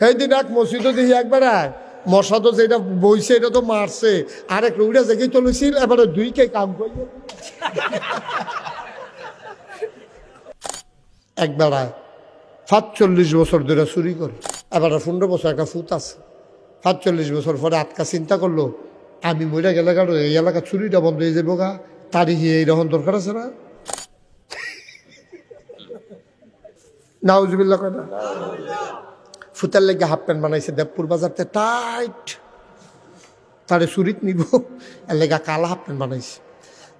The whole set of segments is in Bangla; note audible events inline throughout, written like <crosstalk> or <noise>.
সেই দিন এক মসজিদও দেখি একবার মশা তো যেটা বইছে, এটা তো মারছে। আর এক উড়ে জেগে চলেছিল, এবারে দুই কে কাম করে এক বেড়ায় সাতচল্লিশ বছর ধরে চুরি করে। এবার পনেরো বছর একটা ফুট আছে। সাতচল্লিশ বছর পরে আটকা চিন্তা করল, আমি মরে গেলে কারও এই এলাকা চুরিটা বন্ধ হয়ে যাব গা। তারিখে এইরকম দরকার আছে না? নাউজবিল্লা কয় ফুতার লেগে হাফ প্যান্ট বানাইছে, দেবপুর বাজারতে টাইট তারে চুরিত নিব, এর কালা হাফ প্যান্ট বানাইছে।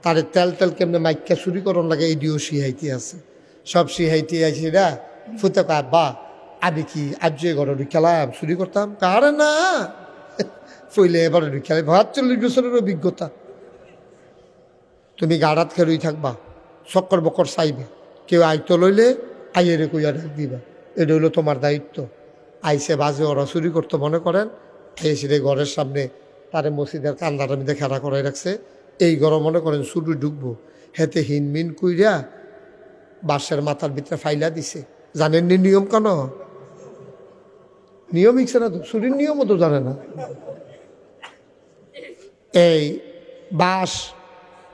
তারে তেল তেল কেমনে মাইকা চুরি করন লাগে এই দিও সিহাইতে আছে। সব সিহাইতে আছে রা, ফুতে কয় বা আমি কি আজ ঘরে ঢুকালাম, চুরি করতাম? কারে না ফইলে এবারে ঢুকালে চল্লিশ বছরের অভিজ্ঞতা। তুমি গাড়াত খেরুই থাকবা, চক্কর বকর চাইবে, কেউ আইতো লইলে আইয়েরে কইয়া ডাক দিবা, এটা হইল তোমার দায়িত্ব। আইসে বাজে, ওরা চুরি করতো মনে করেন এসে ঘরের সামনে তারে মসজিদের কান্দার মধ্যে খেলা করে রাখছে। এই ঘর মনে করেন চুরি ঢুকবো। হেতে হিনমিন কুইরা বাঁশের মাথার ভিতরে ফাইলা দিছে। জানেননি নিয়ম কেন? নিয়ম ইচ্ছে না তো, চুরির নিয়মও তো জানে না। এই বাঁশ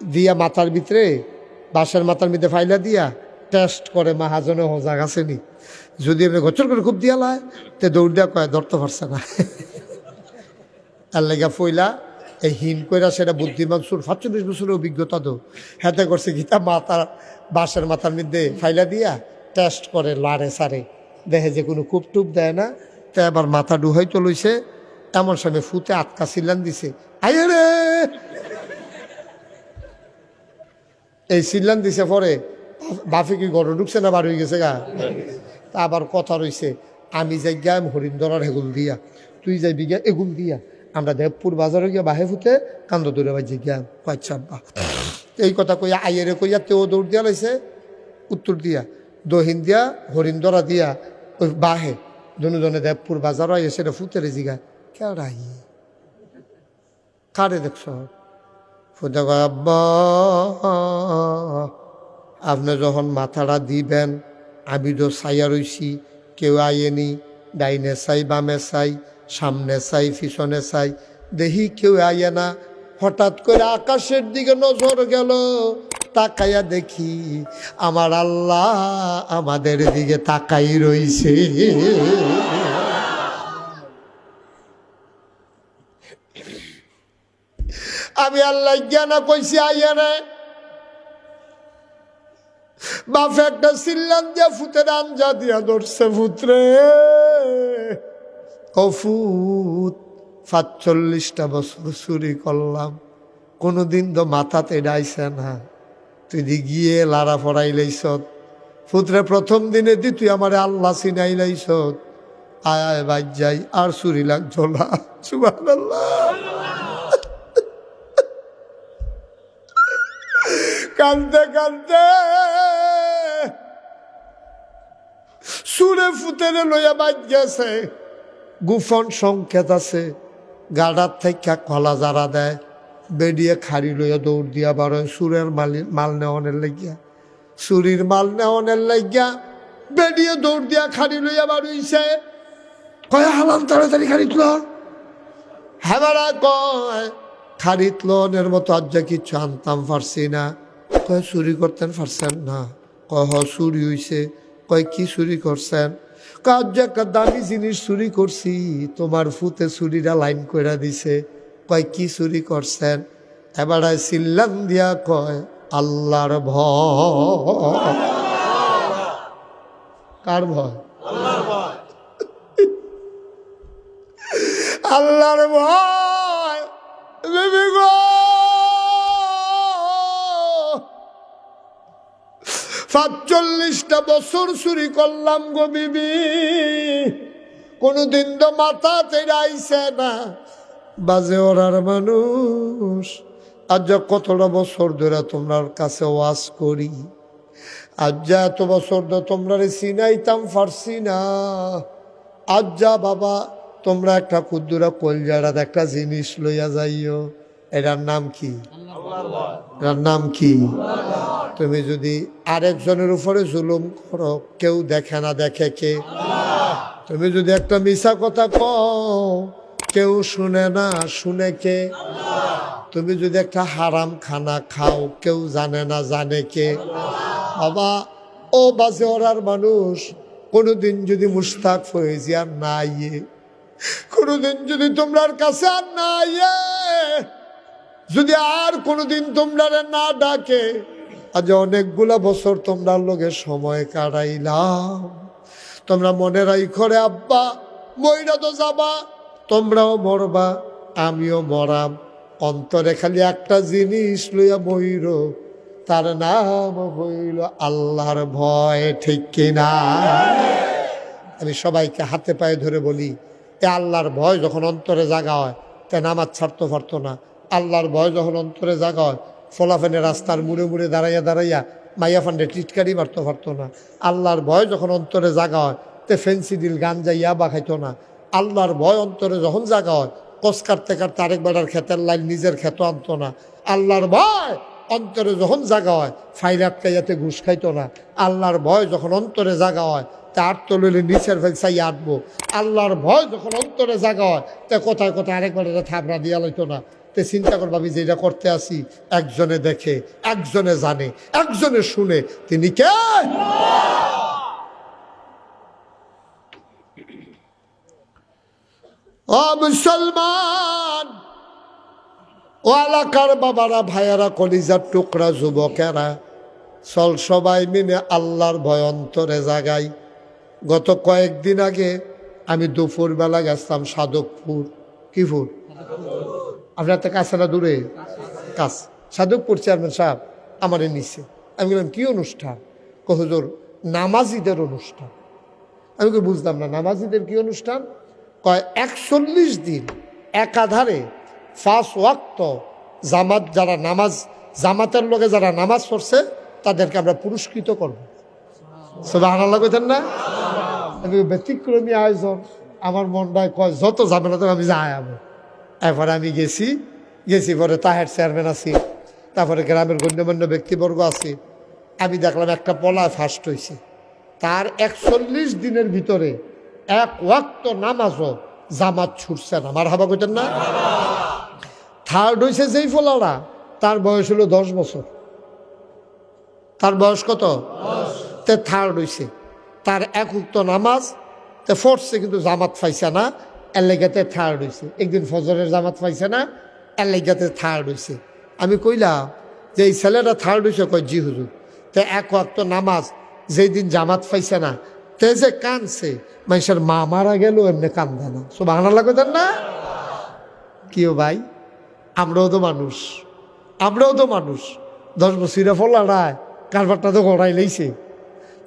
দিয়া মাথার ভিতরে, বাঁশের মাথার ভিতরে ফাইলা দিয়া টেস্ট করে মাহাজনে হজাগ আসেনি যদি এমনি গচর করে খুব দিয়া লায়, তে দৌড় দিয়া কয়, ধরতে পারছে না তার লেগা ফইলা এই হিন কইরা সেটা বুদ্ধিমান সুর সাতচল্লিশ বছরের অভিজ্ঞতা তো। হাতে করছে গীতা মাথার বাঁশের মাথার মধ্যে ফাইলা দিয়া টেস্ট করে লারে সারে। দেখে যে কোনো কূপ টুপ দেয় না, তা এবার মাথা ডুহাই চলইছে এমন সময় ফুতে আটকা সিলান দিছে। আই রে! এই সিল্লান দিছে পরে, বাফি কি গড় ঢুকছে না বার হয়ে গেছে গা? তা আবার কথা রইছে, আমি যাই গিয়া হরিন্দরার হেগুল দিয়া, তুই যাইবি গিয়া এগুল দিয়া, আমরা দেবপুর বাজারে গিয়া বাহে ফুতে কান্দ দৌড়ে বাজি গিয়া আচ্ছা বা এই কথা কইয়া আইয়েরে কইয়া তেও দৌড় দিয়া লাইছে, উত্তর দিয়া, দহিন দিয়া হরিন্দরা দিয়া, ওই বাহে দুজনে দেবপুর বাজার এসে ফুতেরে জিগা। কেড়াই? কারে দেখছ? আব্বা, আপনি যখন মাথাটা দিবেন আমি তো ছাইয়া রইছি কেউ আইয়েনি ডাইনে চাই বামে চাই সামনে চাই পিছনে চাই দেখি কেউ আইয়ে না। হঠাৎ করে আকাশের দিকে নজর গেল, তাকাইয়া দেখি আমার আল্লাহ আমাদের দিকে তাকাই রইছে। আমি আল্লাহ জ্ঞানা কইছি, আইয়া রে বাপ একটা সিল্লান দিয়া ফুতের আঞ্জা দিয়া ধরছে ফুতরে ও ফুত সাতচল্লিশটা বছর চুরি করলাম। কোনোদিন তো মাথাতে ডাইছে না। তুই দি গিয়ে লারা ফড়াই লাইছত। ফুতরে প্রথম দিনে দি তুই আমার আল্লাহ চিনাই লাইছত। আয় আয় যাই, আর চুরি লাগছো না। সুবাহ কান্দতে কান্দতে সুরে ফুতেরে লইয়া বাদ গেছে। গুফন সংকেত আছে, গাডার থেকে কলা যারা দেয়। বেরিয়ে খাড়ি লইয়া দৌড় দিয়া বারো সুরের মালি মাল নেওয়ানের লাগিয়া। সুরির মাল নেওয়ানের লাগিয়া বেরিয়ে দৌড় দিয়া খাড়ি লইয়া বাড়িছে কয় হালাম তাড়াতাড়ি খাড়ি তুল। হ্যাঁ কয় খারিত লোনের মতো আজ যা কিছু আনতাম পারছি না। কয়, চুরি করতেন পারছেন না। কয় হ চুরি হইছে। কয়, কি চুরি করছেন? কয়, আজ যে একটা দামি জিনিস চুরি করছি, তোমার ফুতে চুরিটা লাইন কইরা দিছে। কয়, কি চুরি করছেন? এবার সিল্লান দিয়া কয়, আল্লাহর ভয়। কার ভয়? আল্লাহর ভয়। সাতচল্লিশটা বছর চুরি করলাম গো বিবি। কোনোদিন তো মাথা তেড়াইছে না। বাজে ওরার মানুষ। আজ যা কতটা বছর ধরে তোমার কাছে ওয়াজ করি। আজ যা এত বছর ধরে তোমরা চিনাইতাম পারছি না। আজ যা বাবা, তোমরা একটা ক্ষুদ্রা কলজাড়ার একটা জিনিস লইয়া যাইও। এটার নাম কি? এটার নাম কি? তুমি যদি আরেকজনের উপরে জুলুম করো, কেউ দেখে না দেখে কে? তুমি যদি একটা মিশা কথা কও, কেউ শুনে না শুনে কে? তুমি যদি একটা হারাম খানা খাও, কেউ জানে না জানে কে? বাবা, ও বাজে ওরার মানুষ, কোনোদিন যদি মুস্তাক ফয়েজি আর না ইয়ে কোনোদিন যদি তোমরার কাছে আর না ইয়ে যদি আর কোনোদিন তোমরা না ডাকে, আজ অনেকগুলা বছর তোমরা লোকে সময় কাটাইলাম। তোমরা মনে রাইখো রে আব্বা, মইরা তো যাবা, তোমরাও মরবা, আমিও মরাম। অন্তরে খালি একটা জিনিস লইয়া বইর তার নাম হইল আল্লাহর ভয়, ঠিক কিনা আমি সবাইকে হাতে পায়ে ধরে বলি, এ আল্লাহর ভয় যখন অন্তরে জাগা হয়, তে নামাজ ছাড়তো পারতো না। আল্লাহর ভয় যখন অন্তরে জাগা হয়, ফলাফেনে রাস্তার মুড়ে মুড়ে দাঁড়াইয়া দাঁড়াইয়া মাইয়া ফান্ডে টিটকারি মারতে পারতো না। আল্লাহর ভয় যখন অন্তরে জাগা হয়, তে ফেন্সি দিল, গান যাইয়া বা খাইতো না। আল্লাহর ভয় অন্তরে যখন জাগা হয়, কস কাটতে কাটতে আরেক বেড়ার ক্ষেতের লাইন নিজের ক্ষেত আনতো না। আল্লাহর ভয় অন্তরে যখন জাগা হয়, ফাইল আটকাইয়াতে ঘুষ খাইতো না। আল্লাহর ভয় যখন অন্তরে জাগা হয়, তো লইলে নিচের ফেলসাই আটবো। আল্লাহর ভয় যখন অন্তরে জাগা হয়, তা কোথায় কোথায় আরেকবার এটা থাবড়া দিয়া লইতো না। তে চিন্তা করব আমি যেটা করতে আসি, একজনে দেখে, একজনে জানে, একজনে শুনে, তিনি কে? মুসলমান, ও এলাকার বাবারা, ভাইয়ারা, কলিজার টুকরা, যুবকেরা, চল সবাই মিলে আল্লাহর ভয় অন্তরে জাগাই। গত কয়েকদিন আগে আমি দুপুরবেলা গেছিলাম সাধকপুর। কি ফুর আপনার তো কাছে না দূরে কাছ সাধকপুর চেয়ারম্যান সাহেব আমারে নিছে। আমি বললাম, কী অনুষ্ঠান? কহজোর নামাজিদের অনুষ্ঠান। আমি কি বুঝলাম না, নামাজিদের কি অনুষ্ঠান? কয়, একচল্লিশ দিন একাধারে ফার্স্ট ওয়াক্ত জামাত যারা নামাজ, জামাতের লোকে যারা নামাজ পড়ছে, তাদেরকে আমরা পুরস্কৃত করব। সবাই আনাল্লা কইতেন না? আমি ব্যতিক্রমী আয়োজন। আমার মনটায় কয়, যত ঝামেলা তো আমি যাই আমি এরপরে আমি গেছি গেছি পরে তাহের চেয়ারম্যান আছি, তারপরে গ্রামের গণ্যমান্য ব্যক্তিবর্গ আছে। আমি দেখলাম একটা পলা ফার্স্ট হয়েছে তার একচল্লিশ দিনের ভিতরে এক ওয়াক্ত নামাজও জামাত ছুটছে না। আমার হাবা কইতেন না? থার্ড হয়েছে যেই ফলারা, তার বয়স হলো দশ বছর। তার বয়স কত? তে থার্ড হয়েছে তার এক উক্ত নামাজ, তে ফোর্সে কিন্তু জামাত পাইছে না। এলাকাতে থার্ড হয়েছে একদিন ফজরের জামাত পাইছে না এলাকাতে থার্ড হয়েছে আমি কইলাম যে এই ছেলেটা থার্ড হয়েছে কয়, জি হুজুর। তে এক ওয়াক্ত নামাজ যেই দিন জামাত পাইছে না, তে যে কানছে, মানুষের মা মারা গেল, এমনি কান্দে না। সো বাংলা লাগতেন না? কিও ভাই? আমরাও তো মানুষ। আমরাও তো মানুষ। দশ বছরে ফলাড়ায় কারবারটা তো গড়াই লইছে।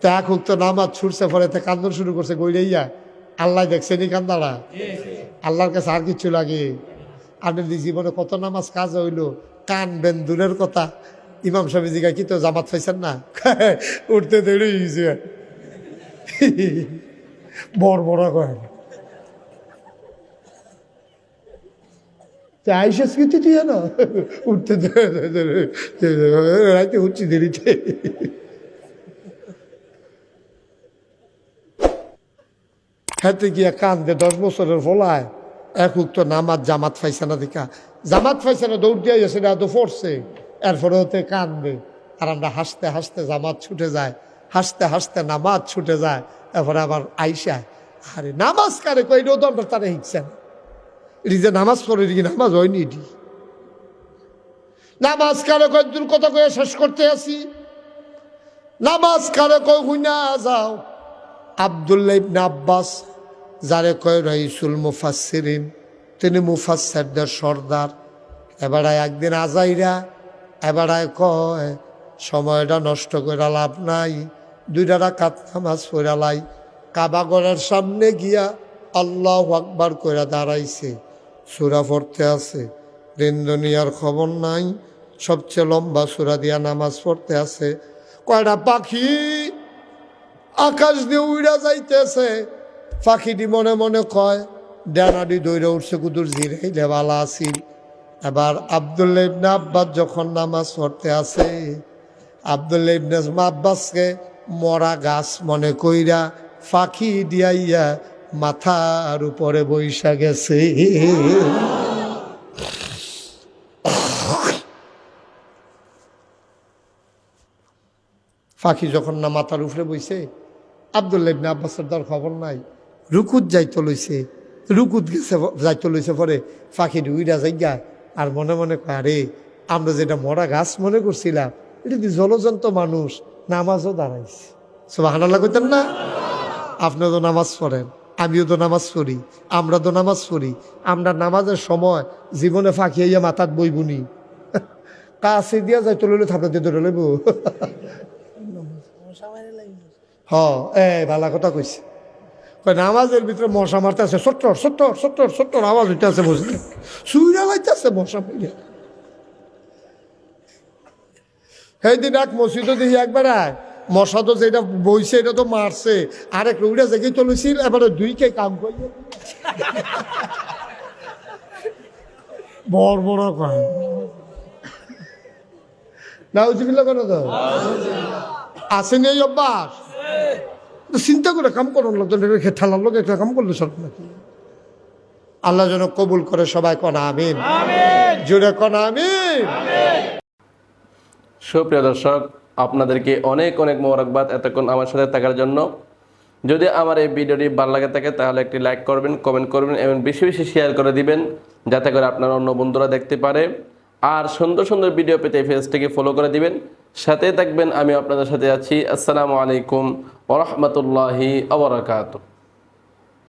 তো এক হুক তো নামাজ ছুটছে, পরে তো কান্দন শুরু করছে গইলাইয়া আল্লাহ দেখছে নি কান্দারা? আল্লাহর কাছে আর কিছু লাগে। আপনার জীবনে কত নামাজ কাজ হইল? কান বেন দূরের কথা। ইমাম স্বামী জিগা কি তো জামাত পাইছেন না? <laughs> উঠতে দেরি হয়েছে <laughs> বড় বড় কয়। আইসা স্মৃতি দিয়ে না <laughs> উঠতে রাইতে উঠছি দেরিতে। হাতে গিয়া কান্দে, দশ বছরের ফলায় এক উক্ত নামাজ জামাত ফাইসানা দেখা। জামাত ফাইসানা দৌড় দিয়ে গেছে না তো এরপরে হতে কান্দে, আর আমরা হাসতে হাসতে জামাত ছুটে যায়, হাসতে হাসতে নামাজ ছুটে যায়, এরপরে আবার আইসা, আরে নামাজ কারে কই রোদনটা তারা হিকছে না। এটি যে নামাজ পড়ে, এটি নামাজ হয়নি এটি? নামাজ কারে কয়, দূর কথা কয়ে শেষ করতে আসি। নামাজ কারে কয়, হুইনা যাও। আবদুল্লাহ ইবনে আব্বাস, যারে কয় রহিসুল মুফাসসিরিন, তিনি মুফাসসিরদের সর্দার। এবারায় একদিন আজাইরা এবারায় কয়, সময়টা নষ্ট করে লাভ নাই, দুইটা রাকাত নামাজ পড়ালাই কাবাগরের সামনে গিয়া আল্লাহ আকবার কইরা দাঁড়াইছে। সুরা পড়তে আছে, দিন দুনিয়ার খবর নাই, সবচেয়ে লম্বা সুরা দিয়া নামাজ পড়তে আছে। কয়টা পাখি আকাশ দিয়ে উড়া যাইতেছে। পাখিটি মনে মনে কয় ডানাডি দৌড়ে উঠছে কুদুর জিরাইলে বালা আসিল এবার আবদুল্লা ইবনে আব্বাস যখন নামাজ পড়তে আছে আবদুল্লা ইবনে আব্বাসকে মরা গাছ মনে কইরা ফাঁকি দিয়াইয়া মাথার উপরে বৈশা গেছে। পাখি যখন না মাথার উপরে বইছে আবদুল্লাহ ইবনে আব্বাসের দর খবর নাই। রুকুত যাইতে লইছে। রুকুত গেছে, যাইতে লইছে পরে পাখি উইরা যাইগা। আর মনে মনে আরে, আমরা যেটা মরা গাছ মনে করছিলাম, এটা কি জলজন্ত মানুষ? নামাজও দাঁড়াইছে। সব হানাল্লা করতেন না? আপনিও তো নামাজ পড়েন, আমিও তো নামাজ পড়ি, আমরা তো নামাজ পড়ি। আমরা নামাজের সময় জীবনে ফাঁকি হইয়া মাথাত বইবুনি কাছে দিয়া যাইতে লইলে দিয়ে ধরে লইব। হ এ ভালা কথা কইছে। কয় নামাজের ভিতরে মশা মারতে আছে সত্তর সত্তর সত্তর সত্তর আওয়াজ হইতে আছে বুঝলে? সুইরা লাইতে আছে মশা মারিয়া সেই দিন এক মসজিদও দেখি একবার মশা তো যেটা বইছে এটা তো মারছে। আরেক রুইটা জেগে চলেছিল এবারে দুইকে কাম করিয়ে বড় বড় কয় না উচিত কেন তো? আসেনি এই অভ্যাস? তো চিন্তা করে কাম করুন লোক ঠেলার লোক একটা কাম করল সব নাকি? আল্লাহ যেন কবুল করে সবাই কনা আমিন। জুড়ে কনা আমিন। সুপ্রিয় দর্শক আপনাদেরকে অনেক অনেক মোবারকবাদ এতক্ষণ আমার সাথে থাকার জন্য। যদি আমার এই ভিডিওটি ভালো লাগে থাকে তাহলে একটি লাইক করবেন কমেন্ট করবেন এবং বেশি বেশি শেয়ার করে দিবেন যাতে করে আপনার অন্য বন্ধুরা দেখতে পারে। আর সুন্দর সুন্দর ভিডিও পেতে পেজটিকে ফলো করে দিবেন। সাথে থাকবেন আমি আপনাদের সাথে আছি। আসসালামু আলাইকুম ওরহমতুল্লাহি আবরাকাত